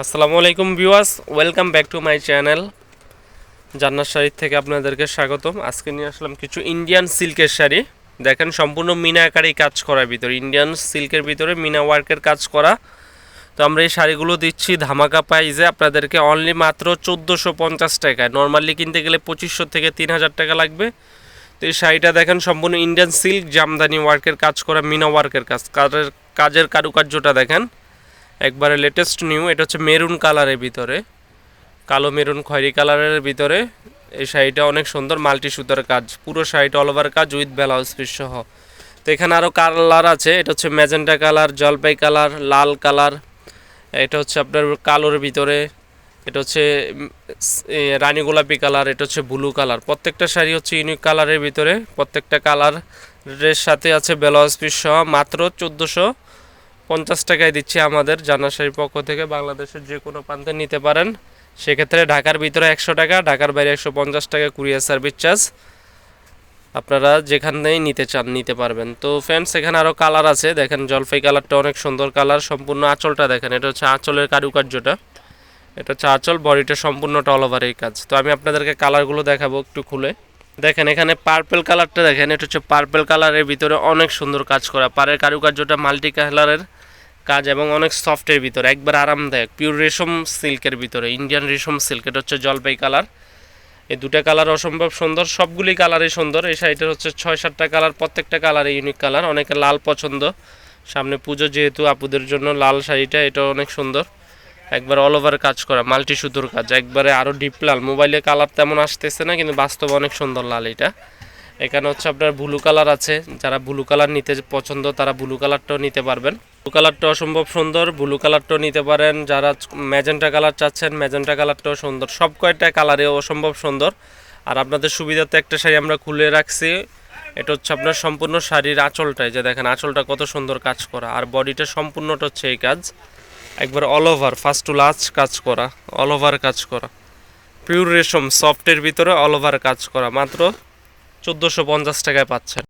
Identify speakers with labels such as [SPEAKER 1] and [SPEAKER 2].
[SPEAKER 1] আসসালামু আলাইকুম viewers, welcome back to my channel. Jannat শাড়ির থেকে আপনাদেরকে স্বাগতম। আজকে নিয়ে আসলাম কিছু ইন্ডিয়ান সিল্কের শাড়ি। দেখেন, সম্পূর্ণ মিনা আকারে কাজ করার ভিতরে ইন্ডিয়ান সিল্কের ভিতরে মিনা ওয়ার্কের কাজ করা। তো আমরা এই শাড়িগুলো দিচ্ছি ধামাকা প্রাইজে আপনাদেরকে অনলি মাত্র চোদ্দোশো পঞ্চাশ টাকায়। নর্মালি কিনতে গেলে পঁচিশশো থেকে তিন হাজার টাকা লাগবে। তো এই শাড়িটা দেখেন, সম্পূর্ণ ইন্ডিয়ান সিল্ক জামদানি ওয়ার্কের কাজ করা, মিনা ওয়ার্কের কাজ। কাজের কারুকার্যটা দেখেন। একবারে লেটেস্ট নিউ এটা হচ্ছে মেরুন কালারের ভিতরে। কালো মেরুন খয়েরি কালারের ভিতরে। এই শাড়িটা অনেক সুন্দর মাল্টি সুতার কাজ। পুরো শাড়িটা অল ওভার কাজ উইথ ব্লাউজ পিস সহ। তো এখানে আরও কালার আছে, এটা হচ্ছে ম্যাজেন্টা কালার জলপাই কালার লাল কালার এটা হচ্ছে আপনার কালোর ভিতরে। এটা হচ্ছে রানী গোলাপি কালার এটা হচ্ছে ব্লু কালার প্রত্যেকটা শাড়ি হচ্ছে ইউনিক কালারের ভিতরে। প্রত্যেকটা কালারের সাথে আছে ব্লাউজ পিস সহ। মাত্র চোদ্দোশো পঞ্চাশ টাকায় দিচ্ছি আমাদের জানাশাড়ির পক্ষ থেকে। বাংলাদেশের যে কোনো প্রান্তে নিতে পারেন। সেক্ষেত্রে ঢাকার ভিতরে একশো টাকা, ঢাকার বাইরে একশো পঞ্চাশ টাকা কুরিয়ার সার্ভিস চার্জ আপনারা যেখানেই নিতে চান নিতে পারবেন। তো ফ্রেন্ডস এখানে আরও কালার আছে। দেখেন জলপাই কালারটা অনেক সুন্দর কালার সম্পূর্ণ আঁচলটা দেখেন। এটা হচ্ছে আঁচলের কারুকার্যটা। এটা হচ্ছে আঁচল, বডিটা সম্পূর্ণটা অল ওভার এই কাজ। তো আমি আপনাদেরকে কালারগুলো দেখাবো একটু খুলে। দেখেন, এখানে পার্পেল কালারটা দেখেন, এটা হচ্ছে পার্পেল কালারের ভিতরে অনেক সুন্দর কাজ করা। পাড়ের কারুকার্যটা মাল্টি কালারের কাজ এবং অনেক সফটের ভিতরে, একবার আরামদায়ক পিওর রেশম সিল্কের ভিতরে ইন্ডিয়ান রেশম সিল্ক এটা হচ্ছে জলপাই কালার এই দুটা কালার অসম্ভব সুন্দর, সবগুলি কালারই সুন্দর। এই শাড়িটার হচ্ছে ছয় সাতটা কালার প্রত্যেকটা কালারে ইউনিক কালার অনেকে লাল পছন্দ। সামনে পুজো যেহেতু, আপুদের জন্য লাল শাড়িটা, এটা অনেক সুন্দর। একবার অল ওভার কাজ করা মাল্টি সুতোর কাজ, একবারে আরও ডিপ লাল। মোবাইলে কালার তেমন আসতেছে না, কিন্তু বাস্তবে অনেক সুন্দর লাল এটা। এখানে হচ্ছে আপনার ব্লু কালার আছে, যারা ব্লু কালার নিতে পছন্দ, তারা ব্লু কালারটাও নিতে পারবেন। ব্লু কালারটা অসম্ভব সুন্দর ব্লু কালারটাও নিতে পারেন, যারা ম্যাজেন্টা কালার চাচ্ছেন ম্যাজেন্টা কালারটাও সুন্দর। সব কয়টা কালারে অসম্ভব সুন্দর। আর আপনাদের সুবিধাতে একটা শাড়ি আমরা খুলে রাখছি, এটা হচ্ছে আপনার সম্পূর্ণ শাড়ির আঁচলটাই, যে দেখেন আঁচলটা কত সুন্দর কাজ করা, আর বডিটা সম্পূর্ণটা হচ্ছে এই কাজ। একবার all over first to last কাজ করা অল ওভার কাজ করা। পিওর রেশম সফটের ভিতরে অল ওভার কাজ করা, মাত্র চোদ্দোশো পঞ্চাশ টাকায় পাচ্ছেন।